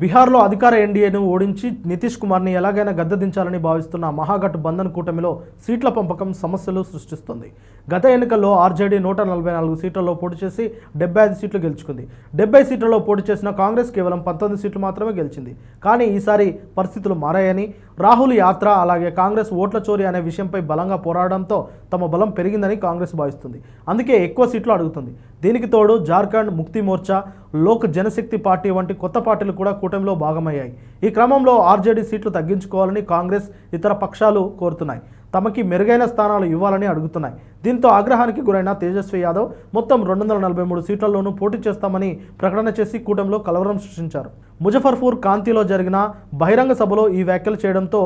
బీహార్లో అధికార ఎన్డీఏను ఓడించి నితీష్ కుమార్ని ఎలాగైనా గద్దెదించాలని భావిస్తున్న మహాగఠ్ బంధన్ కూటమిలో సీట్ల పంపకం సమస్యలు సృష్టిస్తుంది. గత ఎన్నికల్లో ఆర్జేడీ నూట నలభై నాలుగు సీట్లలో పోటీ చేసి డెబ్బై ఐదు సీట్లు గెలుచుకుంది. డెబ్బై సీట్లలో పోటీ చేసిన కాంగ్రెస్ కేవలం పంతొమ్మిది సీట్లు మాత్రమే గెలిచింది. కానీ ఈసారి పరిస్థితులు మారాయని రాహుల్ యాత్ర అలాగే కాంగ్రెస్ ఓట్ల చోరీ అనే విషయంపై బలంగా పోరాడడంతో తమ బలం పెరిగిందని కాంగ్రెస్ భావిస్తుంది. అందుకే ఎక్కువ సీట్లు అడుగుతుంది. దీనికి తోడు జార్ఖండ్ ముక్తి మోర్చా లోక్ జనశక్తి పార్టీ వంటి కొత్త పార్టీలు కూడా కూటమిలో భాగమయ్యాయి. ఈ క్రమంలో ఆర్జేడీ సీట్లు తగ్గించుకోవాలని కాంగ్రెస్ ఇతర పక్షాలు కోరుతున్నాయి. తమకి మెరుగైన స్థానాలు ఇవ్వాలని అడుగుతున్నాయి. దీంతో ఆగ్రహానికి గురైన తేజస్వి యాదవ్ మొత్తం రెండు వందల నలభై మూడు సీట్లలోనూ పోటీ చేస్తామని ప్రకటన చేసి కూటమిలో కలవరం సృష్టించారు. ముజఫర్పూర్ కాంతిలో జరిగిన బహిరంగ సభలో ఈ వ్యాఖ్యలు చేయడంతో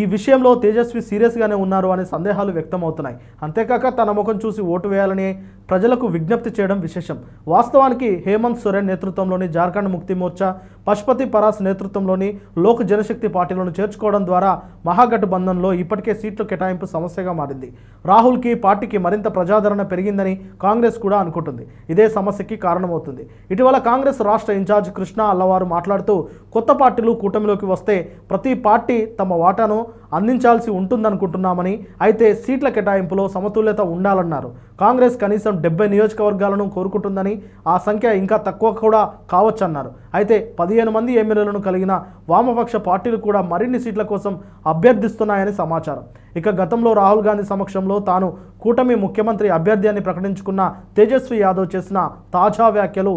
ఈ విషయంలో తేజస్వి సీరియస్గానే ఉన్నారు అనే సందేహాలు వ్యక్తమవుతున్నాయి. అంతేకాక తన ముఖం చూసి ఓటు వేయాలని ప్రజలకు విజ్ఞప్తి చేయడం విశేషం. వాస్తవానికి హేమంత్ సోరెన్ నేతృత్వంలోని జార్ఖండ్ ముక్తి మోర్చా పశుపతి పరాస్ నేతృత్వంలోని లోక్ జనశక్తి పార్టీలను చేర్చుకోవడం ద్వారా మహాగఠబంధన్లో ఇప్పటికే సీట్ల కేటాయింపు సమస్యగా మారింది. రాహుల్కి పార్టీకి మరింత ప్రజాదరణ పెరిగిందని కాంగ్రెస్ కూడా అనుకుంటుంది. ఇదే సమస్యకి కారణమవుతుంది. ఇటీవల కాంగ్రెస్ రాష్ట్ర ఇన్ఛార్జ్ కృష్ణ అల్లవారు మాట్లాడుతూ కొత్త పార్టీలు కూటమిలోకి వస్తే ప్రతి పార్టీ తమ వాటాను అందించాల్సి ఉంటుందనుకుంటున్నామని అయితే సీట్ల కేటాయింపులో సమతుల్యత ఉండాలన్నారు. కాంగ్రెస్ కనీసం డెబ్బై నియోజకవర్గాలను కోరుకుంటుందని ఆ సంఖ్య ఇంకా తక్కువ కూడా కావచ్చన్నారు. అయితే పదిహేను మంది ఎమ్మెల్యేలను కలిగిన వామపక్ష పార్టీలు కూడా మరిన్ని సీట్ల కోసం అభ్యర్థిస్తున్నాయని సమాచారం. ఇక గతంలో రాహుల్ గాంధీ సమక్షంలో తాను కూటమి ముఖ్యమంత్రి అభ్యర్థి అని ప్రకటించుకున్న తేజస్వి యాదవ్ చేసిన తాజా వ్యాఖ్యలు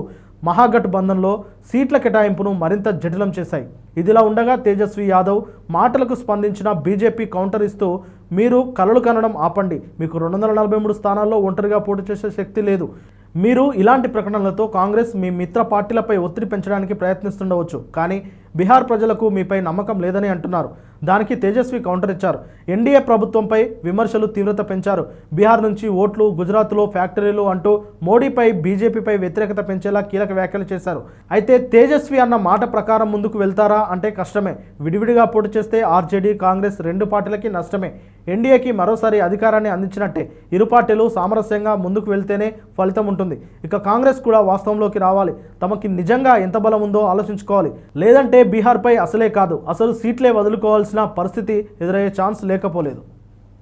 మహాగఠబంధన్లో సీట్ల కేటాయింపును మరింత జటిలం చేశాయి. ఇదిలా ఉండగా తేజస్వి యాదవ్ మాటలకు స్పందించిన బీజేపీ కౌంటర్ ఇస్తూ మీరు కలలు కనడం ఆపండి. మీకు రెండు వందల నలభై మూడు స్థానాల్లో ఒంటరిగా పోటీ చేసే శక్తి లేదు. మీరు ఇలాంటి ప్రకటనలతో కాంగ్రెస్ మీ మిత్ర పార్టీలపై ఒత్తిడి పెంచడానికి ప్రయత్నిస్తుండవచ్చు. కానీ బీహార్ ప్రజలకు మీపై నమ్మకం లేదని అంటున్నారు. దానికి తేజస్వి కౌంటర్ ఇచ్చారు. ఎన్డీఏ ప్రభుత్వంపై విమర్శలు తీవ్రత పెంచారు. బీహార్ నుంచి ఓట్లు గుజరాత్లో ఫ్యాక్టరీలు అంటూ మోడీపై బీజేపీపై వ్యతిరేకత పెంచేలా కీలక వ్యాఖ్యలు చేశారు. అయితే తేజస్వి అన్న మాట ప్రకారం ముందుకు వెళ్తారా అంటే కష్టమే. విడివిడిగా పోటీ చేస్తే ఆర్జేడీ కాంగ్రెస్ రెండు పార్టీలకి నష్టమే. ఎన్డీఏకి మరోసారి అధికారాన్ని అందించినట్టే. ఇరు పార్టీలు సామరస్యంగా ముందుకు వెళ్తేనే ఫలితం ఉంటుంది. ఇక కాంగ్రెస్ కూడా వాస్తవంలోకి రావాలి. తమకి నిజంగా ఎంత బలం ఉందో ఆలోచించుకోవాలి. లేదంటే బీహార్పై అసలే కాదు అసలు సీట్లే వదులుకోవాల్సిన పరిస్థితి ఎదురయ్యే ఛాన్స్ లేకపోలేదు.